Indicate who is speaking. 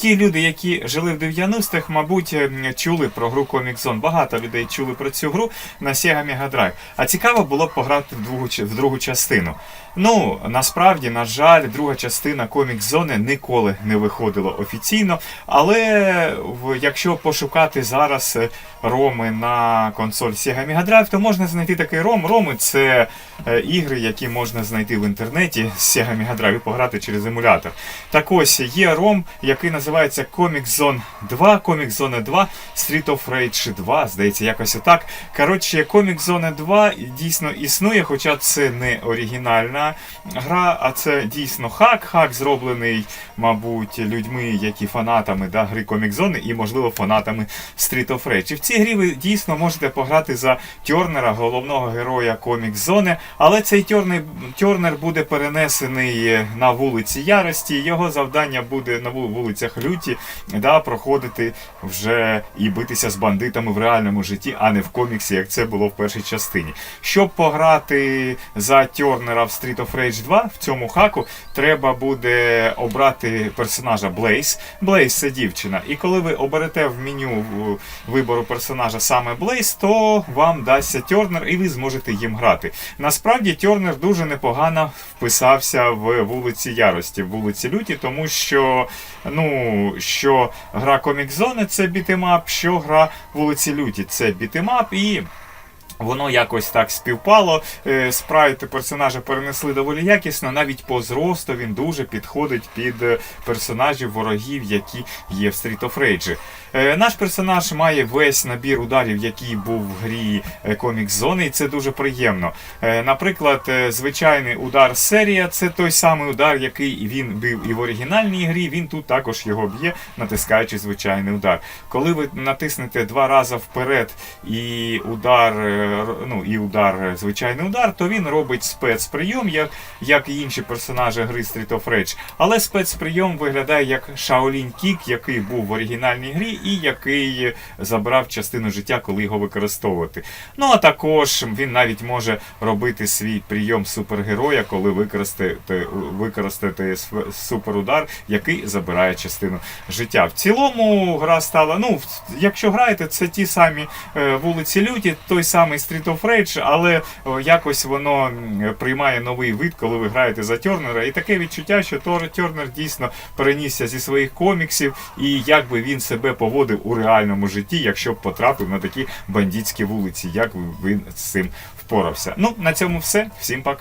Speaker 1: ті люди, які жили в 90-х, мабуть, ем, чули про гру Comic Zone. Багато людей чули про цю гру на Sega Mega Drive. А цікаво було б пограти в другу, в другу частину. Ну, насправді, на жаль, друга частина Comic Zone ніколи не виходила офіційно. Але якщо пошукати зараз е, роми на консоль Sega Mega Drive, то можна знайти такий ром. Роми це е, ігри, які можна знайти в інтернеті з Sega Mega Drive і пограти через емулятор. Так ось є ром, який називається Comic Zone 2, Comic Zone 2, Street of Rage 2, здається, якось отак. Коротше, Comic Zone 2 дійсно існує, хоча це не оригінальна гра, а це дійсно хак. Хак зроблений, мабуть, людьми, які фанатами да, гри Comic Zone і, можливо, фанатами Street of Rage. І в цій грі ви дійсно можете пограти за Тьорнера, головного героя Comic Zone, але цей Тьорнер, Тьорнер буде перенесений на вулиці Ярості. Його завдання буде на вулицях Люті да, проходити вже і битися з бандитами в реальному житті, а не в коміксі, як це було в першій частині. Щоб пограти за Тьорнера в Street of Rage 2 в цьому хаку, треба буде обрати персонажа Блейз. Блейз це дівчина. І коли ви оберете в меню вибору персонажа саме Блейз, то вам дасться Тьорнер і ви зможете їм грати. Насправді Тьорнер дуже непогано вписався в вулиці Ярості, в вулиці Люті, тому що ну, що гра Комікзони це бітемап, що гра вулиці Люті це бітемап і. Воно якось так співпало. Е, Спрайти персонажа перенесли доволі якісно. Навіть по зросту він дуже підходить під е, персонажів ворогів, які є в Street of Rage. Е, Наш персонаж має весь набір ударів, який був в грі Comic Zone, і це дуже приємно. Наприклад, звичайний удар серія це той самий удар, який він бив і в оригінальній грі. Він тут також його б'є, натискаючи звичайний удар. Коли ви натиснете два рази вперед і удар, ну і удар, е, звичайний удар, то він робить спецприйом, як, як і інші персонажі гри Street of Rage. Але спецприйом виглядає як Shaolin Kick, який був в оригінальній грі, і який забрав частину життя, коли його використовувати. Ну а також він навіть може робити свій прийом супергероя, коли використаєте сф- суперудар, який забирає частину життя. В цілому гра стала. Ну, якщо граєте, це ті самі е, вулиці Люті, той самий Street of Rage, але якось воно приймає новий вид, коли ви граєте за Тернера. І таке відчуття, що Тернер дійсно перенісся зі своїх коміксів, і як би він себе поводив у реальному житті, якщо б потрапив на такі бандитські вулиці, як він з цим впорався. Ну, на цьому все. Всім пока.